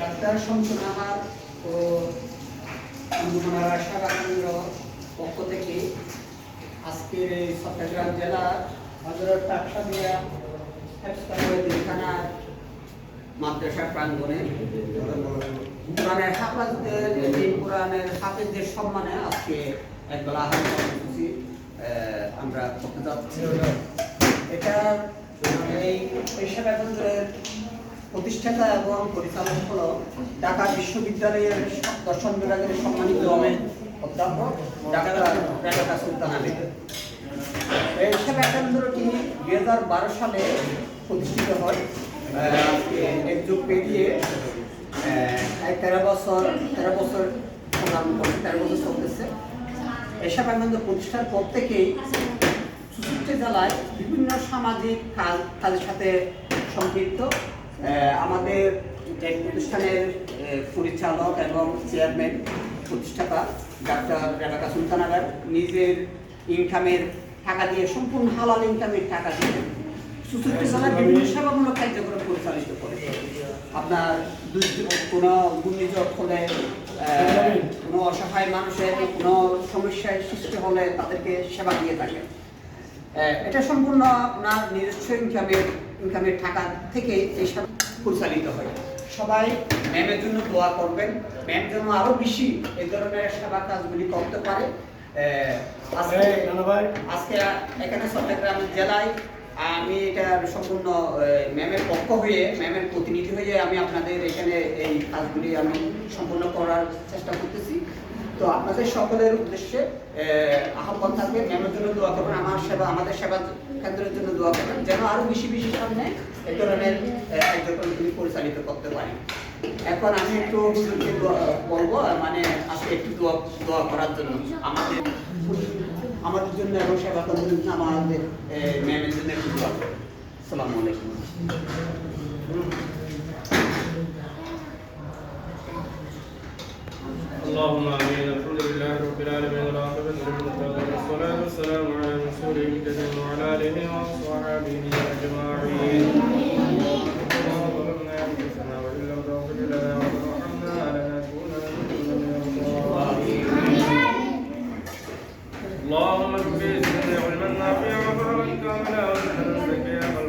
Doctor শমসুনাহার ও আন্দোলনার সেবা কেন্দ্র পক্ষ থেকে আজকের এই চট্টগ্রাম জেলার হজরত টাকসাদিয়া থানার মাদ্রাসা প্রাঙ্গণে কোরআনের হাফাজদের কোরআনের হাফেজদের সম্মানে আজকে এক বেলা আহার কর্মসূচি আমরা করতে যাচ্ছি। এটা এই প্রতিষ্ঠাতা এবং পরিচালক হল ঢাকা বিশ্ববিদ্যালয়ের দর্শন বিভাগের সম্মানিত অধ্যাপক ডাক্তার এই সেবা কেন্দ্রটি দুই হাজার বারো সালে প্রতিষ্ঠিত হয়। আহ, এক যুগ পেরিয়ে তেরো বছর তেরো বছর সংগ্রাম তেরো বছর চলতেছে। এই কেন্দ্র প্রতিষ্ঠার পর থেকেই চৌষট্টি জেলায় বিভিন্ন সামাজিক কাজ কাজের সাথে সম্পৃক্ত আমাদের এই প্রতিষ্ঠানের পরিচালক এবং চেয়ারম্যান প্রতিষ্ঠাতা ডাক্তার রেবাকা সুলতানাগার নিজের ইনকামের টাকা দিয়ে সম্পূর্ণ হালাল ইনকামের টাকা দিয়ে চৌষট্টি জেলায় বিভিন্ন সেবামূলক কার্যক্রম পরিচালিত করে। আপনার কোনো ঘূর্ণিঝড় হলে কোনো অসহায় মানুষের কোনো সমস্যায় সৃষ্টি হলে তাদেরকে সেবা দিয়ে থাকে। এটা সম্পূর্ণ আপনার নিজস্ব ইনকামের ইনকামের টাকা থেকে এই সব পরিচালিত হয়। সবাই ম্যামের জন্য দোয়া করবেন। ম্যাম যেন আরও বেশি এই ধরনের সেবা কাজগুলি করতে পারে। আজকে আজকে এখানে চট্টগ্রাম জেলায় আমি এটা সম্পূর্ণ ম্যামের পক্ষ হয়ে ম্যামের প্রতিনিধি হয়ে আমি আপনাদের এখানে এই কাজগুলি আমি সম্পূর্ণ করার চেষ্টা করতেছি। তো আপনাদের সকলের উদ্দেশ্যে আহ, আহ্বান থাকবে ম্যামের জন্য দোয়া করবেন আমার সেবা আমাদের সেবা কেন্দ্রের জন্য দোয়া করবেন যেন আরো বেশি বেশি সামনে এই ধরনের আহ, কার্যক্রমগুলি পরিচালিত করতে পারি এখন আমি একটু হুজুরকে দোয়া- বলবো মানে আজকে একটু দোয়া দোয়া করার জন্য আমাদের আমাদের জন্য এবং সেবা কেন্দ্রের জন্য আমাদের আহ, ম্যামের জন্য একটু দোয়া করবেন আসসালামু আলাইকুম اللهم امين الحمد لله رب العالمين العاقبة للمتقين والصلاة والسلام على رسول الكريم وعلى آله وصحبه أجمعين اللهم ظلمنا أنفسنا وإن لم تغفر لنا وترحمنا لنكونن من الظالمين اللهم اكفي سني علما نافعا وفهما كاملا وزهدا زكيا